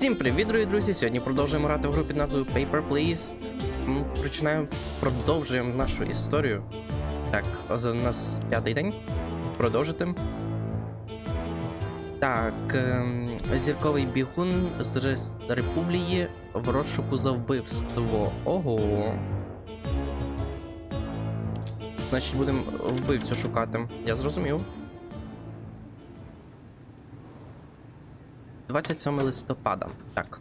Всім привіт, дорогі друзі! Сьогодні продовжуємо грати в гру під назвою Paper Please. Починаємо, продовжуємо нашу історію. Так, за нас п'ятий день. Продовжити. Так, ем, зірковий бігун з Републії в розшуку за вбивство. Ого. Значить, будемо вбивцю шукати. Я зрозумів. 27 листопада. Так.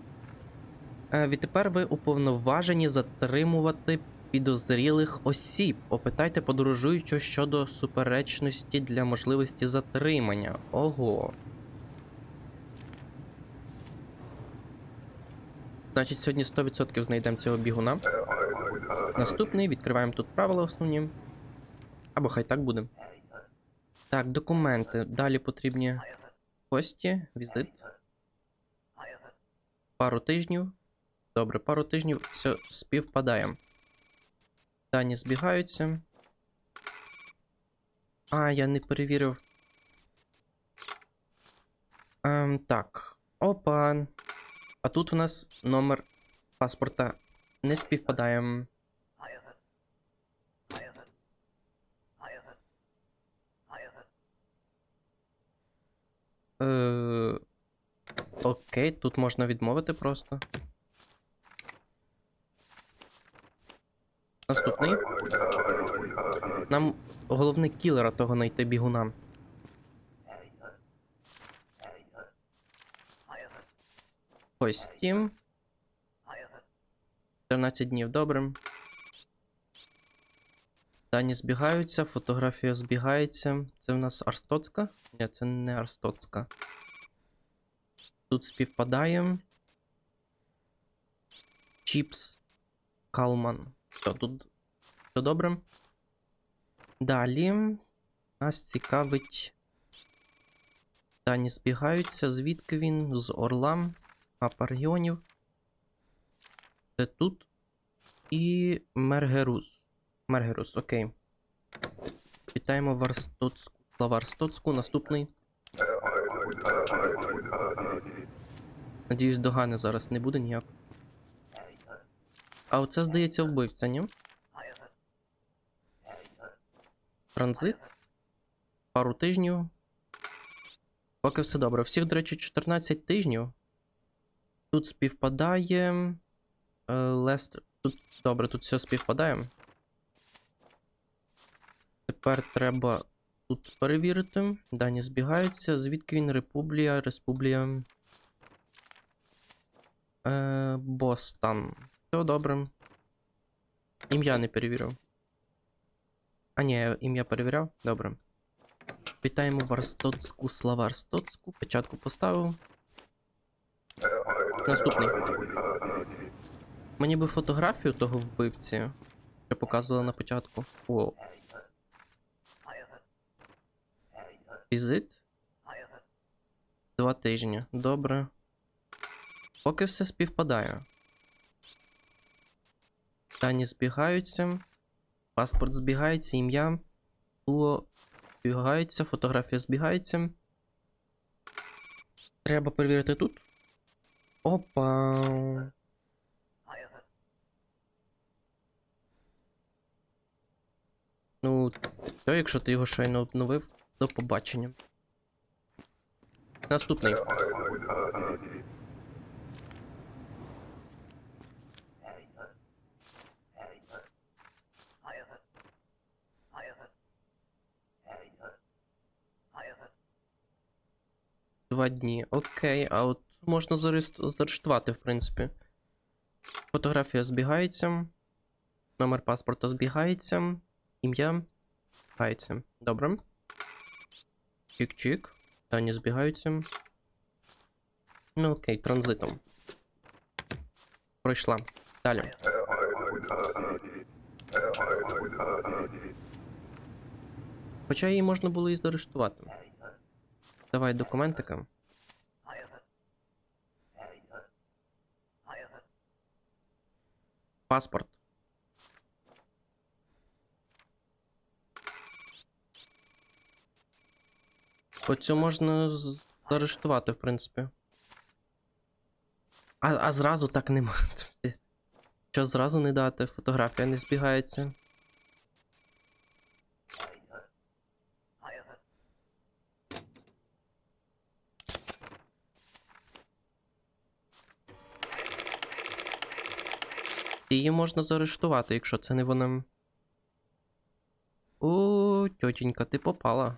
Е, відтепер ви уповноважені затримувати підозрілих осіб. Опитайте подорожуючого щодо суперечності для можливості затримання. Ого. Значить, сьогодні 100% знайдемо цього бігуна. Наступний відкриваємо тут правила основні. Або хай так буде. Так, документи. Далі потрібні гості, візит. Пару тижнів. Добре, пару тижнів все співпадає. Дані збігаються. А, я не перевірив. Ем, так. Опа. А тут у нас номер паспорта не співпадає. Е, Окей, тут можна відмовити просто. Наступний. Нам головне кілера того знайти бігуна. Ось тім. 14 днів, добре. Дані збігаються, фотографія збігається. Це в нас Арстоцька? Ні, це не Арстоцька. Тут співпадає. Чіпс. Калман. Все, тут все добре. Далі. Нас цікавить. Дані збігаються. Звідки він? З Орла. Мапа регіонів. Це тут. І Мергерус. Мергерус, окей. Вітаємо Варстоцьку. Слава Наступний. Надіюсь, догани зараз не буде ніяк. А оце, здається, вбивця, ні? Транзит. Пару тижнів. Поки все добре. Всіх, до речі, 14 тижнів. Тут співпадає. Е, Лестер. Тут добре, тут все співпадає. Тепер треба тут перевірити. Дані збігаються. Звідки він Републія, Республія. Е, Бостон. Все добре. Ім'я не перевірив. А, ні, ім'я перевіряв? Добре. Питаємо Варстоцьку слова Арстоцьку. Печатку поставив. Наступний. Мені би фотографію того вбивці, що показували на початку. О. Візит? Два тижні. Добре. Поки все співпадає. Дані збігаються. Паспорт збігається, ім'я. Було збігається, фотографія збігається. Треба перевірити тут. Опа. Ну, все, якщо ти його щойно обновив, до побачення. Наступний. Два дні. Окей, а от можна заарештувати, в принципі. Фотографія збігається. Номер паспорта збігається. Ім'я збігається. Добре. Чик-чик. Дані збігаються. Ну окей, транзитом. Пройшла. Далі. Хоча її можна було і заарештувати. Давай документика. Паспорт. Оцю можна заарештувати, в принципі. А, а зразу так нема. Що зразу не дати? Фотографія не збігається. Її можна заарештувати, якщо це не вона. О, тьотінька, ти попала.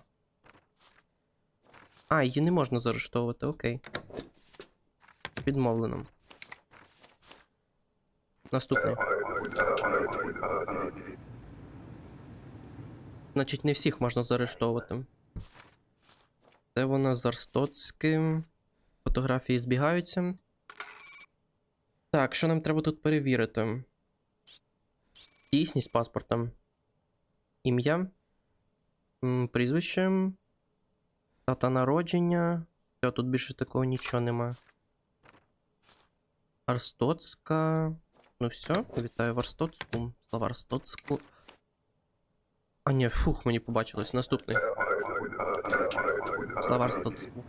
А, її не можна заарештовувати, окей. Відмовлено. Наступний. Значить, не всіх можна заарештовувати. Це вона з Арстоцьким. Фотографії збігаються. Так, що нам треба тут перевірити? Дійсність паспорта. Ім'я. Прізвище. Дата народження. Все, тут більше такого нічого нема. Арстоцька. Ну все, вітаю в Арстоцьку. Слава Арстоцьку. А ні, фух, мені побачилось. Наступний. Слава Арстоцьку.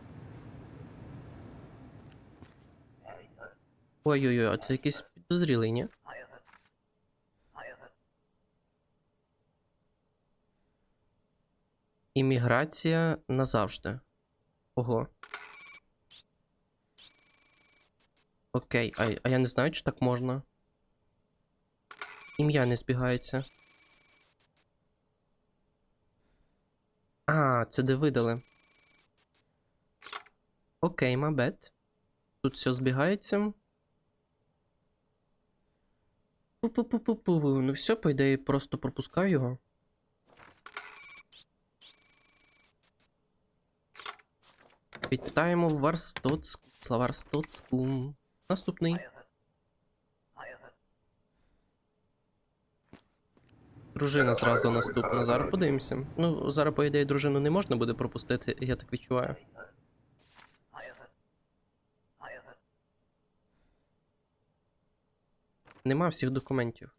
Ой-ой-ой, а це якийсь підозрілий, ні? Імміграція назавжди. Ого. Окей, а, а я не знаю, чи так можна. Ім'я не збігається. А, це де видали. Окей, мабет. Тут все збігається. Пу-пу-пу-пу-пу. Ну все, по ідеї, просто пропускаю його. Вітаємо в Арстоцьку. Слава Арстоцьку. Наступний. Дружина зразу наступна. Зараз подивимося. Ну, зараз, по ідеї, дружину не можна буде пропустити, я так відчуваю. Нема всіх документів.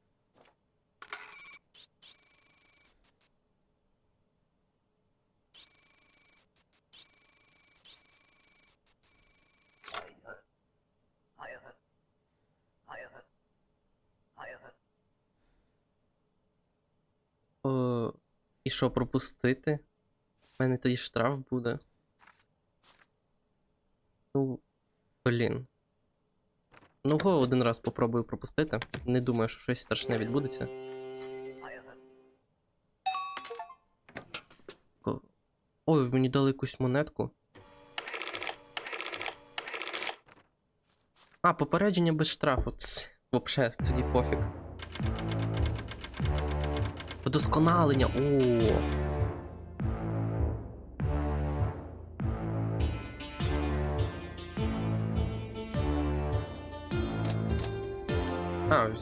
І що пропустити? У мене тоді штраф буде. Ну, блін. Ну, го один раз попробую пропустити. Не думаю, що щось страшне відбудеться. Ой, мені дали якусь монетку. А, попередження без штрафу. Ц, вообще, тоді пофіг. Вдосконалення. О.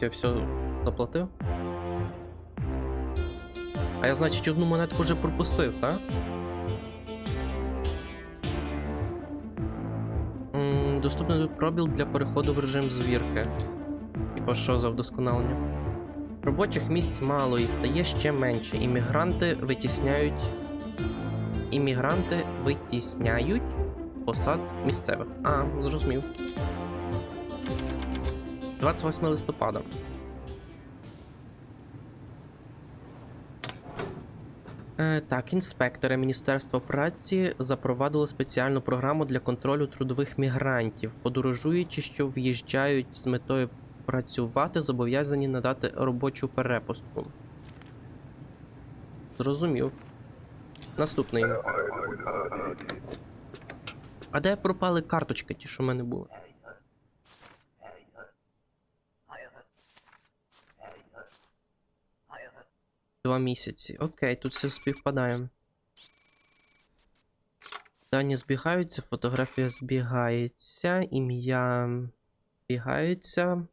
Я все заплатив. А я, значить, одну монетку вже пропустив, так? Доступний пробіл для переходу в режим звірки. Типа що за вдосконалення? Робочих місць мало і стає ще менше. Іммігранти витісняють. Іммігранти витісняють посад місцевих. А, зрозумів. 28 листопада. Е, так, інспектори Міністерства праці запровадили спеціальну програму для контролю трудових мігрантів. Подорожуючі, що в'їжджають з метою працювати, зобов'язані надати робочу перепустку. Зрозумів. Наступний. А де пропали карточки, ті, що в мене були? Два місяці. Окей, тут все співпадає. Дані збігаються, фотографія збігається, ім'я збігається.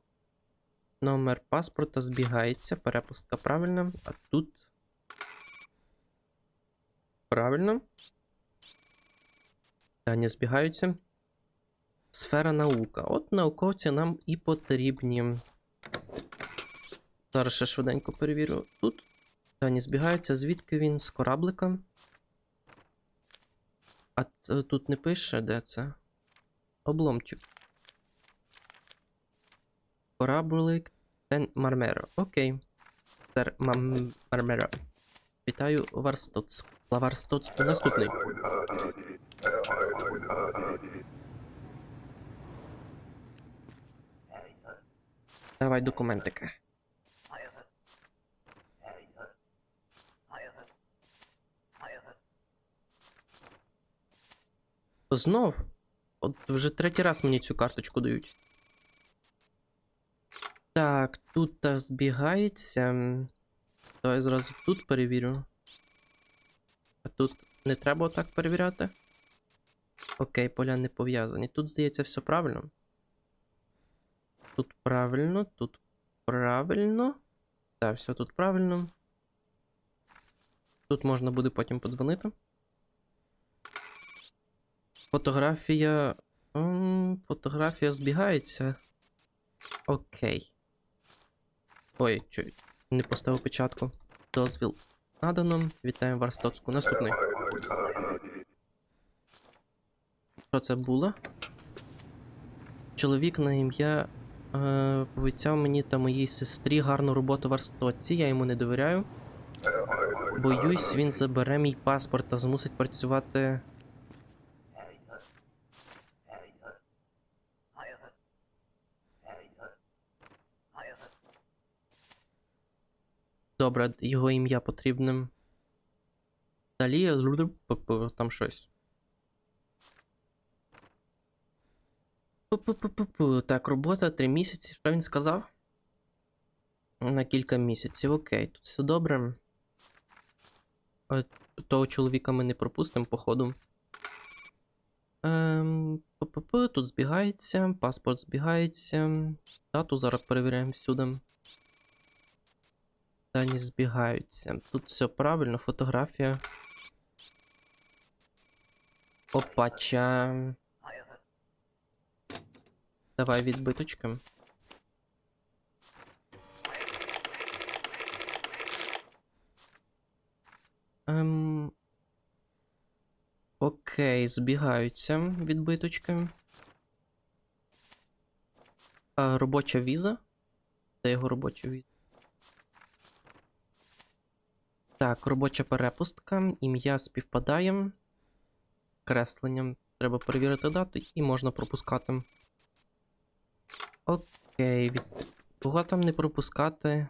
Номер паспорта збігається, перепустка правильна. А тут. Правильно. Дані збігаються. Сфера наука. От науковці нам і потрібні. Зараз ще швиденько перевірю. Тут дані збігаються, звідки він з кораблика. А це тут не пише, де це? Обломчик. Кораблик Тен Мармеро. Окей. Сер Мам... Мармеро. Вітаю Варстоцьк. Лаварстоцьку наступний. Давай документики. Знов? От вже третій раз мені цю карточку дають. Так, тут та збігається. Я зразу тут перевірю. А тут не треба отак перевіряти. Окей, поля не пов'язані. Тут, здається, все правильно. Тут правильно, тут правильно. Так, все тут правильно. Тут можна буде потім подзвонити. Фотографія. Фотографія збігається. Окей. Ой, чуй, не поставив печатку. Дозвіл надано. Вітаємо Варстоцьку. Наступний. Що це було? Чоловік на ім'я е, пообіцяв мені та моїй сестрі гарну роботу в Арстоці. Я йому не довіряю. Боюсь, він забере мій паспорт та змусить працювати. Добре, його ім'я потрібне. Далі там щось. Так, робота 3 місяці. Що він сказав? На кілька місяців. Окей, тут все добре. Того чоловіка ми не пропустимо, походу. Ем, тут збігається, паспорт збігається. Дату зараз перевіряємо всюди. Дані збігаються. Тут все правильно, фотографія. Опача. Давай відбиточки. Ем... Окей, збігаються відбиточки. А, робоча віза. Де його робоча віза? Так, робоча перепустка, ім'я співпадає. Кресленням треба перевірити дату і можна пропускати. Окей, від кого там не пропускати?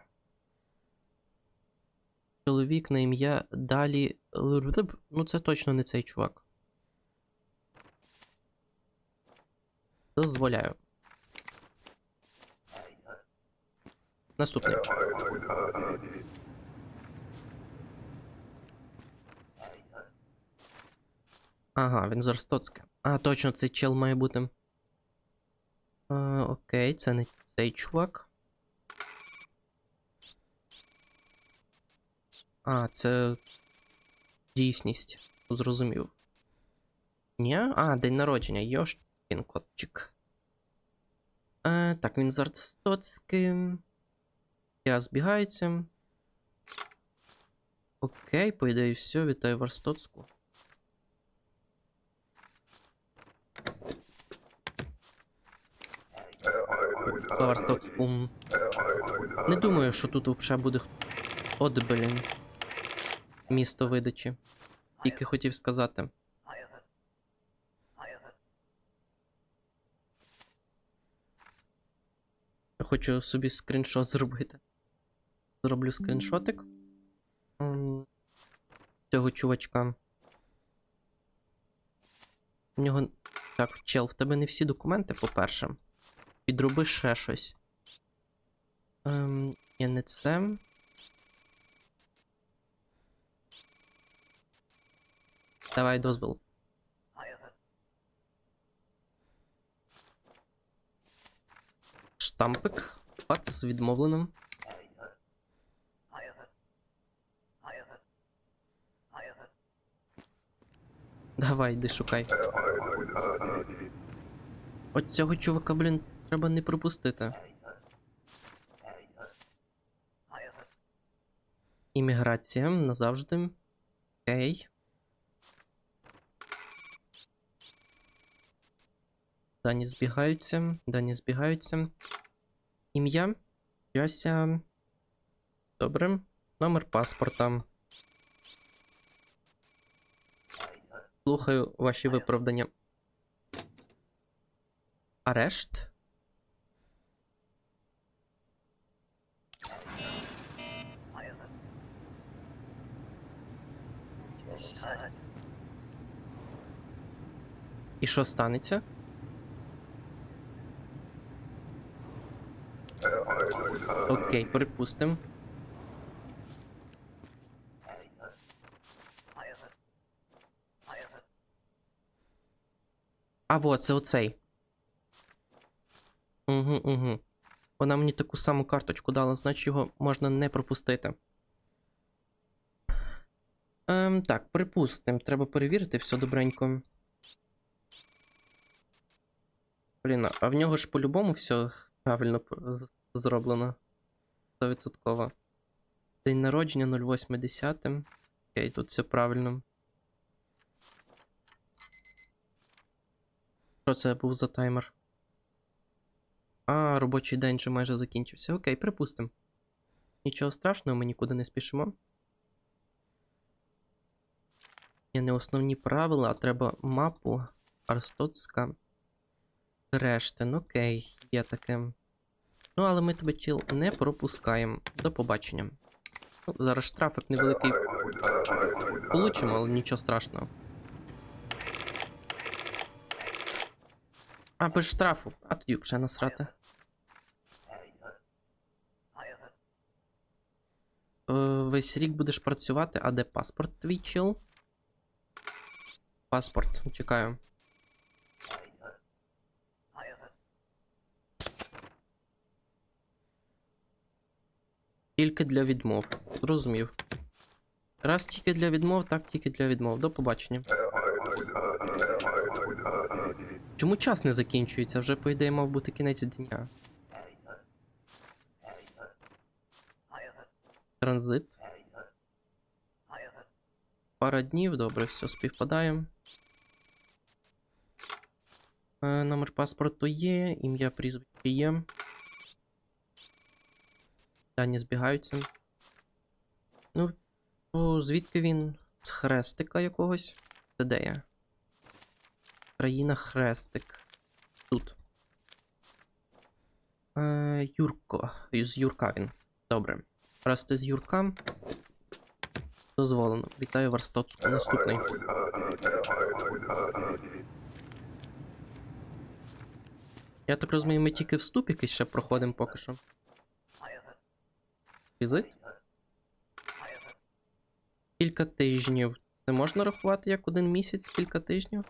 Чоловік на ім'я Далі. Ну, це точно не цей чувак. Дозволяю. Наступний. Ага, він з Арстоцька. А, точно, цей чел має бути. А, окей, це не цей чувак. А, це дійсність. Зрозумів. Ні? А, день народження. Йошкін котчик. Е, так, він з Арстоцьким. Я збігається. Окей, по ідеї, все, вітаю в Арстоцьку. Арстоцьку. Не думаю, що тут взагалі буде. От, блін. Місто видачі. Тільки хотів сказати. Я хочу собі скріншот зробити. Зроблю скріншотик. Цього чувачка. У нього. Так, чел, в тебе не всі документи, по-перше. Підроби ще щось. Ем, я не це. Давай дозвіл. Штампик. Пац, відмовлено. Давай, йди шукай. От цього чувака, блін, треба не пропустити. Імміграція назавжди. Окей. Дані збігаються, дані збігаються. Ім'я. Яся. Добре. Номер паспорта. Слухаю ваші виправдання. Арешт. Що станеться? Окей, припустим. А вот, це оцей. Угу, угу. Вона мені таку саму карточку дала, значить його можна не пропустити. Ем, так, припустим, треба перевірити все добренько. Блін, а в нього ж по-любому все правильно зроблено. 100%. День народження 08.10. Окей, тут все правильно. Що це був за таймер? А, робочий день вже майже закінчився. Окей, припустим. Нічого страшного, ми нікуди не спішимо. Є не основні правила, а треба мапу Арстотська. Рештин, окей, є таке. Ну, але ми тебе чіл не пропускаємо. До побачення. Ну, зараз штрафик невеликий получимо, але нічого страшного. А без штрафу, а тоді вже насрати. Е, Весь рік будеш працювати, а де паспорт твій чіл? Паспорт, чекаю. Тільки для відмов. Зрозумів. Раз тільки для відмов, так тільки для відмов. До побачення. Чому час не закінчується? Вже, по ідеї, мав бути кінець дня. Транзит. Пара днів, добре, все співпадає. Е, номер паспорту є, ім'я прізвище є. Дані збігаються. Ну, то звідки він? З хрестика якогось? Це де я? Країна Хрестик. Тут. Е, Юрко. З Юрка він. Добре. Раз з Юрка. Дозволено. Вітаю в Арстоцку. Наступний. Я так розумію, ми тільки вступ якийсь ще проходимо поки що. Візит? Кілька тижнів. Це можна рахувати як один місяць, кілька тижнів?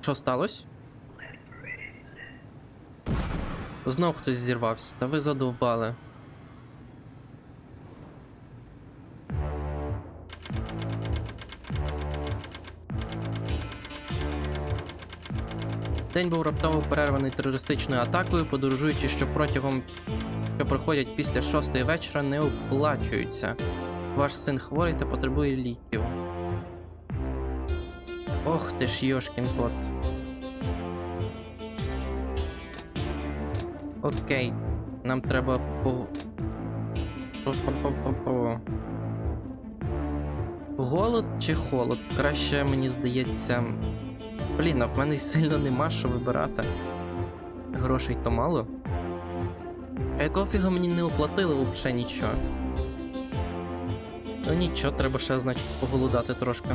Що сталося? Знов хтось зірвався, та ви задовбали. День був раптово перерваний терористичною атакою, подорожуючи, що протягом що приходять після шостої вечора, не оплачуються. Ваш син хворий та потребує ліків. Ох ти ж йошкін кот. Окей, нам треба по. Голод чи холод? Краще мені здається. Блін, а в мене сильно нема що вибирати. Грошей то мало. А якого фіга мені не оплатили взагалі нічого? Ну нічого, треба ще, значить, поголодати трошки.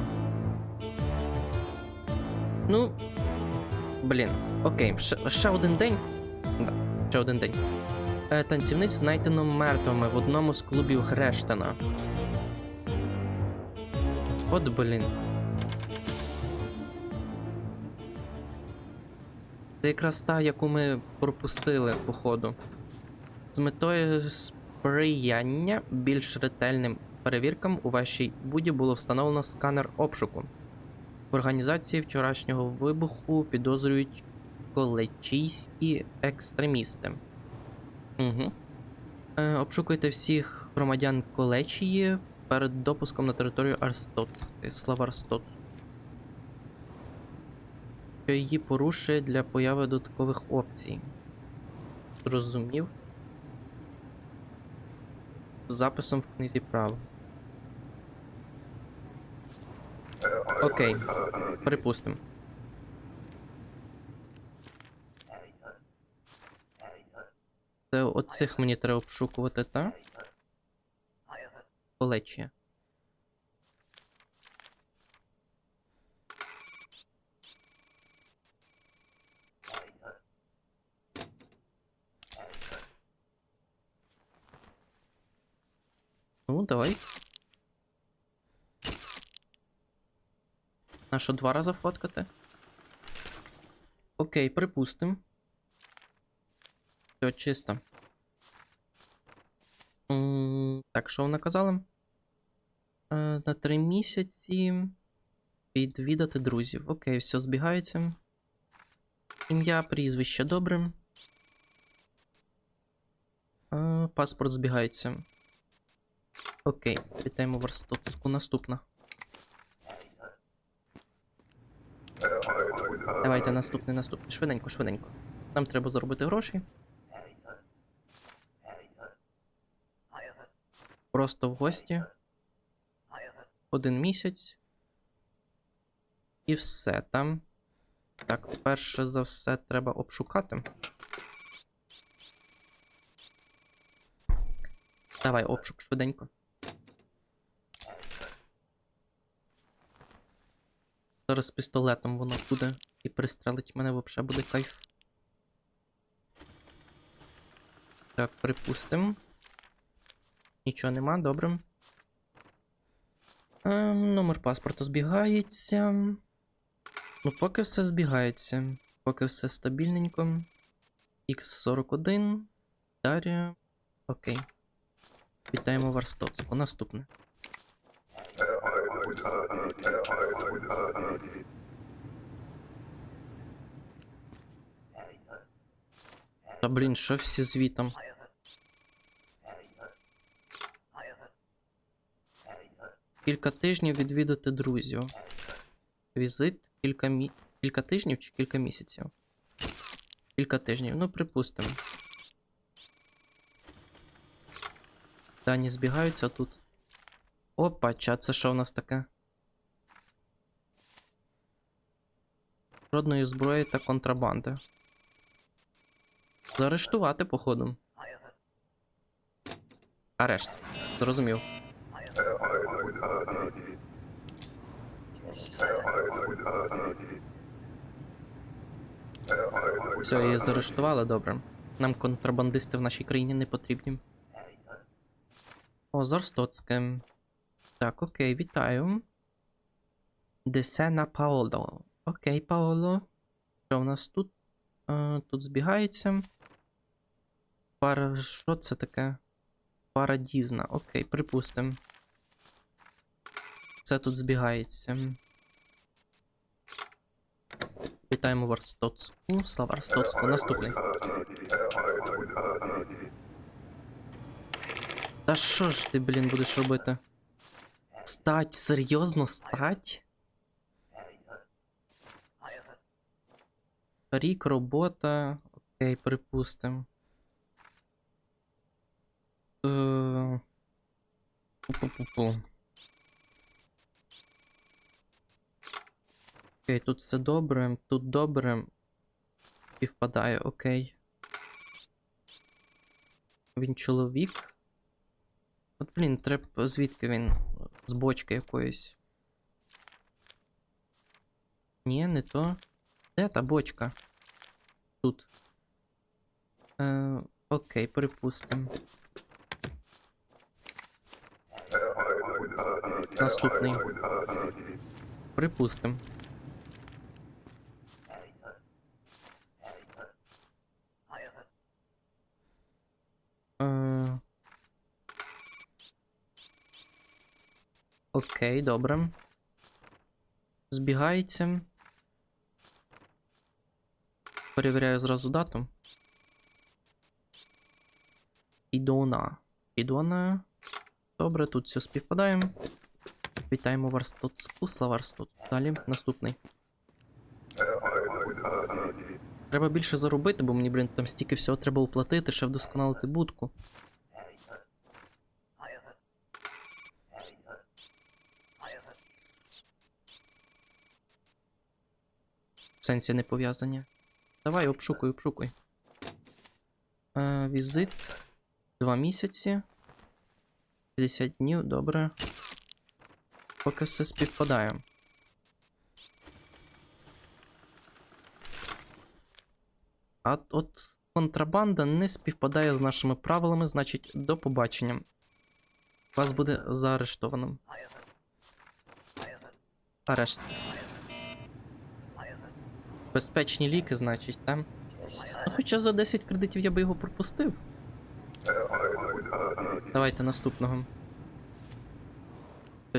Ну. Блін, окей, ще, ще один день. Да, ще один день. Е, танцівниць знайдено мертвими в одному з клубів Грештена. От блін. Це якраз та, яку ми пропустили, походу. З метою сприяння більш ретельним перевіркам у вашій буді було встановлено сканер обшуку. В організації вчорашнього вибуху підозрюють колечійські екстремісти. Угу. Е, обшукуйте всіх громадян Колечії перед допуском на територію Арстоцької. Слава Арстоцу. Що її порушує для появи додаткових опцій. Зрозумів. З записом в книзі прав. Окей, припустимо. Це оцих мені треба обшукувати, та? Полечі. Давай. На що два рази фоткати? Окей, припустим. Все, чисто. Так, що вона казала? Е, на три місяці відвідати друзів. Окей, все збігається. Ім'я, прізвище добре. Е, Паспорт збігається. Окей, вітаємо Варстоцьку. Наступна. Давайте наступний, наступний. Швиденько, швиденько. Нам треба заробити гроші. Просто в гості. Один місяць. І все там. Так, перше за все треба обшукати. Давай, обшук швиденько. Зараз пістолетом воно буде і пристрелить мене взагалі буде кайф. Так, припустимо. Нічого нема, добре. Ем, номер паспорта збігається. Ну, поки все збігається. Поки все стабільненько. X41. Дар'я. Окей. Вітаємо Варстоцьку. Наступне. Та блін, що всі звітом? Кілька тижнів відвідати друзів. Візит кілька мі... кілька тижнів чи кілька місяців? Кілька тижнів, ну припустимо. Дані збігаються тут. Опа, ча, це що в нас таке? Жодної зброї та контрабанди. Заарештувати, походу. Арешт. Зрозумів. Все, її заарештували, добре. Нам контрабандисти в нашій країні не потрібні. О, Зорстоцьке. Так, окей, вітаю. Десена Паоло. Окей, Паоло. Що в нас тут? Е, тут збігається. Пара. Що це таке? Парадізна. Окей, припустимо. Це тут збігається. Вітаємо Варстоцьку. Слава Варстоцьку. Наступний. Та що ж ти, блін, будеш робити? Стать, серйозно, стать? Рік, робота. Окей, припустим. Е, Пу-пу-пу-пу. Окей, тут все добре, тут добре. Співпадає, окей. Він чоловік. От, блін, треба. Звідки він? З бочки якоїсь. Ні, не то. Та бочка? Тут. Е, окей, припустимо. Наступний. Припустимо. Е, Окей, добре. Збігається. Перевіряю зразу дату. Ідона. Ідона. Добре, тут все співпадає. Вітаємо Варстоцьку, слава Варстоцьку. Далі, наступний. Треба більше заробити, бо мені, блін, там стільки всього треба оплатити, ще вдосконалити будку. В сенсі не пов'язані. Давай, обшукуй, обшукуй. Е, візит. Два місяці. 50 днів, добре. Поки все співпадає. А от контрабанда не співпадає з нашими правилами, значить, до побачення. Вас буде заарештовано. Арешт. Безпечні ліки, значить, там. Ну, хоча за 10 кредитів я би його пропустив. Давайте наступного.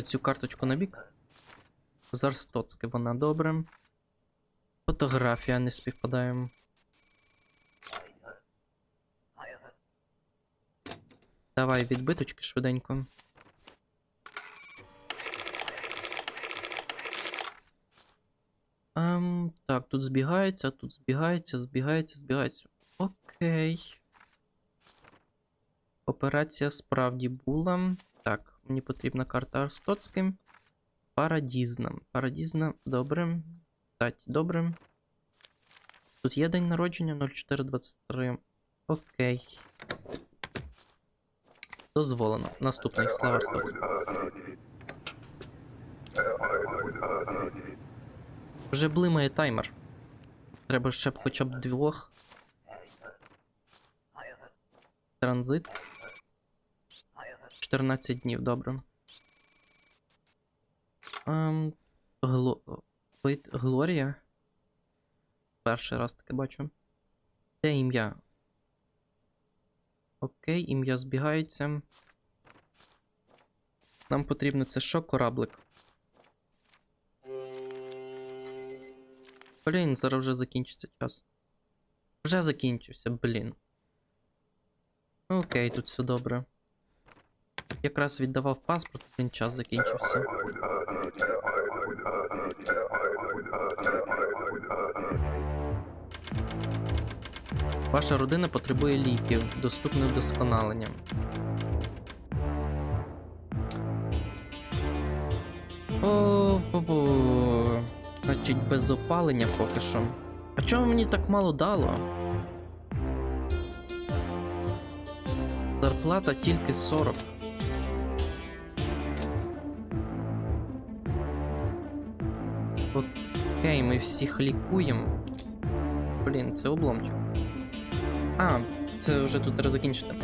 Цю карточку на бік. Зарстоцьке вона добре. Фотографія не співпадає. Давай відбиточки швиденько. Ем, так, тут збігається, тут збігається, збігається, збігається. Окей. Операція справді була. Так, мені потрібна карта Арстоцьким. Парадізна. Парадізна, добре. Таті, добре. Тут є день народження 0423. Окей. Дозволено. Наступний слава Арстоцьку. Вже блимає таймер. Треба ще б хоча б двох. Транзит. 14 днів, добре. Ем, Гло... Глорія. Перший раз таке бачу. Де ім'я? Окей, ім'я збігається. Нам потрібно це що, кораблик? Блін, зараз вже закінчиться час. Вже закінчився, блін. Окей, тут все добре. Якраз віддавав паспорт, блін, час закінчився. Ваша родина потребує ліків, доступне вдосконалення. О, бо Значить, без опалення поки що. А чого мені так мало дало? Зарплата тільки 40. Окей, ми всіх лікуємо. Блін, це обломчик. А, це вже тут треба закінчити.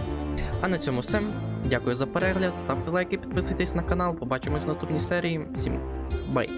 А на цьому все. Дякую за перегляд. Ставте лайки, підписуйтесь на канал. Побачимось в наступній серії. Всім бай!